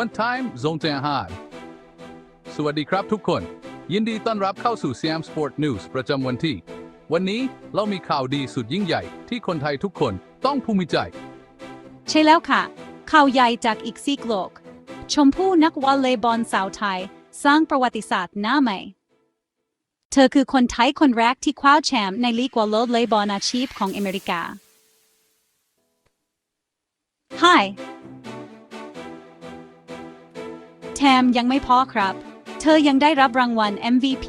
One time Zone ฮาดสวัสดีครับทุกคน ยินดีต้อนรับเข้าสู่ Siam Sport News ประจำวันที่ วันนี้เรามีข่าวดีสุดยิ่งใหญ่ที่คนไทยทุกคนต้องภูมิใจ ใช่แล้วค่ะ ข่าวใหญ่จากอีกซีกโลก ชมพู่นักวอลเลย์บอลสาวไทย สร้างประวัติศาสตร์หน้าใหม่ เธอคือคนไทยคนแรกที่คว้าแชมป์ในลีกวอลเลย์บอลอาชีพของอเมริกา Hi แถมยังไม่พอครับ เธอยังได้รับรางวัล MVP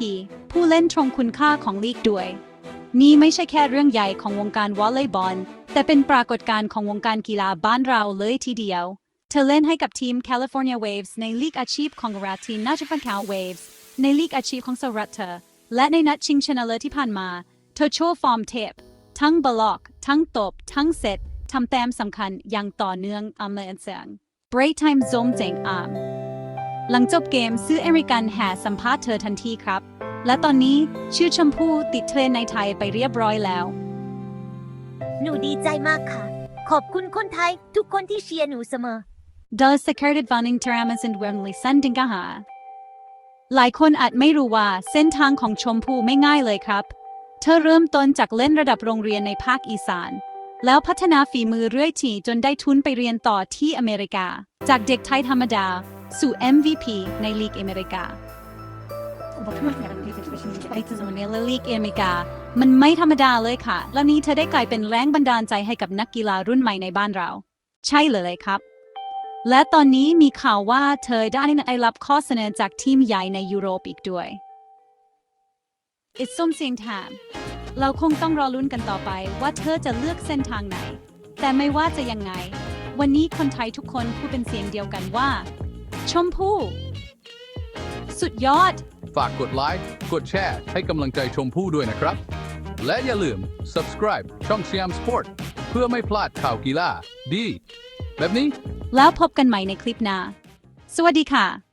ผู้เล่นตรงคุณค่าของลีกด้วย นี่ไม่ใช่แค่เรื่องใหญ่ของวงการวอลเลย์บอล แต่เป็นปรากฏการณ์ของวงการกีฬาบ้านเราเลยทีเดียว เธอเล่นให้กับทีม California Waves ในลีกอาชีพของรัฐทีม National Count Waves ในลีกอาชีพของสหรัฐเธอ และในนัดชิงชนะเลิศที่ผ่านมา เธอโชว์ฟอร์มเทพทั้งบล็อก ทั้งตบ ทั้งเซตทำแต้มสำคัญอย่างต่อเนื่องอเมริกัน Break time ซมเจ๋งอาม หลังจบเกมซื้ออเมริกันแห่สัมภาษณ์เธอทันทีครับ และตอนนี้ชื่อชมพู่ติดเทรนด์ในไทยไปเรียบร้อยแล้ว หนูดีใจมากค่ะ ขอบคุณคนไทยทุกคนที่เชียร์หนูเสมอ Dal Security Vanning Teramas and Wemley Sandingaha หลายคนอาจไม่รู้ว่าเส้นทางของชมพู่ไม่ง่ายเลยครับ เธอเริ่มต้นจากเล่นระดับโรงเรียนในภาคอีสาน แล้วพัฒนาฝีมือเรื่อยทีจนได้ทุนไปเรียนต่อที่อเมริกา จากเด็กไทยธรรมดา สู่ MVP ในลีกอเมริกาไอ้ตัวนี้ลีกอเมริกา มันไม่ธรรมดาเลยค่ะ แล้วนี้เธอได้กลายเป็นแรงบันดาลใจให้กับนักกีฬารุ่นใหม่ในบ้านเรา ใช่เลยครับ และตอนนี้มีข่าวว่าเธอได้รับข้อเสนอจากทีมใหญ่ในยุโรปอีกด้วย It's something time เราคงต้องรอลุ้นกันต่อไปว่าเธอจะเลือกเส้นทางไหน แต่ไม่ว่าจะยังไง วันนี้คนไทยทุกคนพูดเป็นเสียงเดียวกันว่า ชมพู่ สุดยอด ฝากกดไลค์ กดแชร์ ให้กำลังใจชมพู่ด้วยนะครับ และอย่าลืม subscribe ช่อง Siam Sport เพื่อไม่พลาดข่าวกีฬาดี แบบนี้ แล้วพบกันใหม่ในคลิปหน้า สวัสดีค่ะ